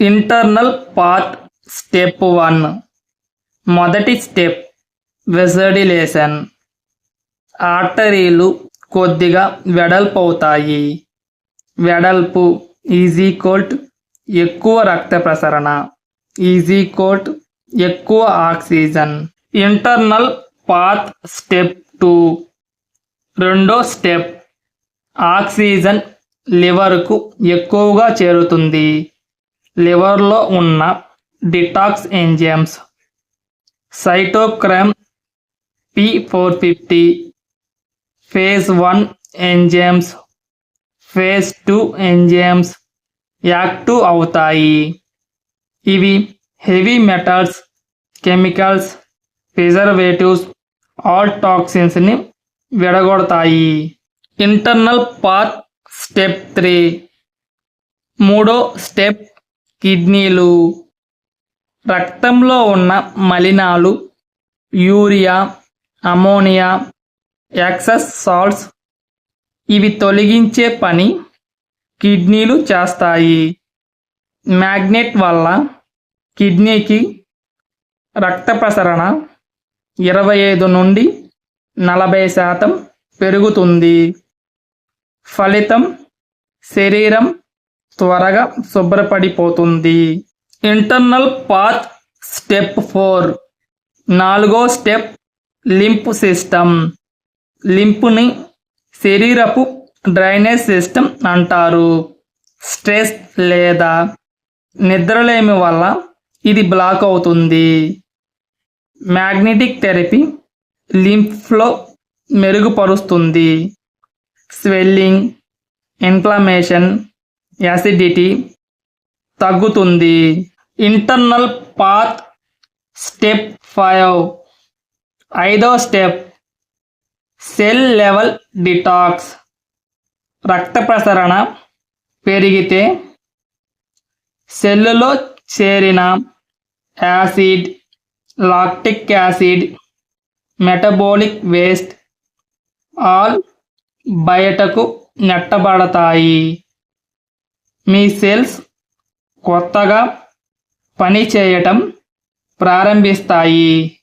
Internal part step one. మొదటి step vasodilation ఆర్టరీలు కొద్దిగా వెడల్పు అవుతాయి వెడల్పు ఈజీ కోల్ట్ ఎక్కువ రక్త ప్రసరణ ఈజీ కోల్ట్ ఎక్కువ oxygen. Internal path step two. రెండో స్టెప్ ఆక్సిజన్ లివర్కు ఎక్కువగా చేరుతుంది. లివర్లో ఉన్న detox enzymes cytochrome P four fifty phase one enzymes phase two enzymes active అవుతాయి. ఇవి heavy metals chemicals preservatives all టాక్సిన్స్ని విడగొడతాయి. ఇంటర్నల్ పాత్ స్టెప్ త్రీ మూడో స్టెప్ కిడ్నీలు రక్తంలో ఉన్న మలినాలు యూరియా అమోనియా ఎక్సెస్ సాల్ట్స్ ఇవి తొలగించే పని కిడ్నీలు చేస్తాయి. మ్యాగ్నెట్ వల్ల కిడ్నీకి రక్త ప్రసరణ ఇరవై ఐదు నుండి నలభై శాతం పెరుగుతుంది. ఫలితం శరీరం త్వరగా శుభ్రపడిపోతుంది. ఇంటర్నల్ పాత్ స్టెప్ ఫోర్ నాలుగో స్టెప్ లింప్ సిస్టమ్ లింపుని శరీరపు డ్రైనేజ్ సిస్టమ్ అంటారు. స్ట్రెస్ లేదా నిద్రలేమి వల్ల ఇది బ్లాక్ అవుతుంది. మ్యాగ్నెటిక్ థెరపీ లింఫ్లో మెరుగుపరుస్తుంది. స్వెల్లింగ్ ఇన్ఫ్లమేషన్ యాసిడిటీ తగ్గుతుంది. Internal path step five. ఐదో స్టెప్. Cell level detox. రక్త ప్రసరణ పెరిగితే సెల్లులో చేరిన acid lactic acid metabolic waste all బయటకు నెట్టబడతాయి. మీ సెల్స్ కొత్తగా పని చేయటం ప్రారంభిస్తాయి.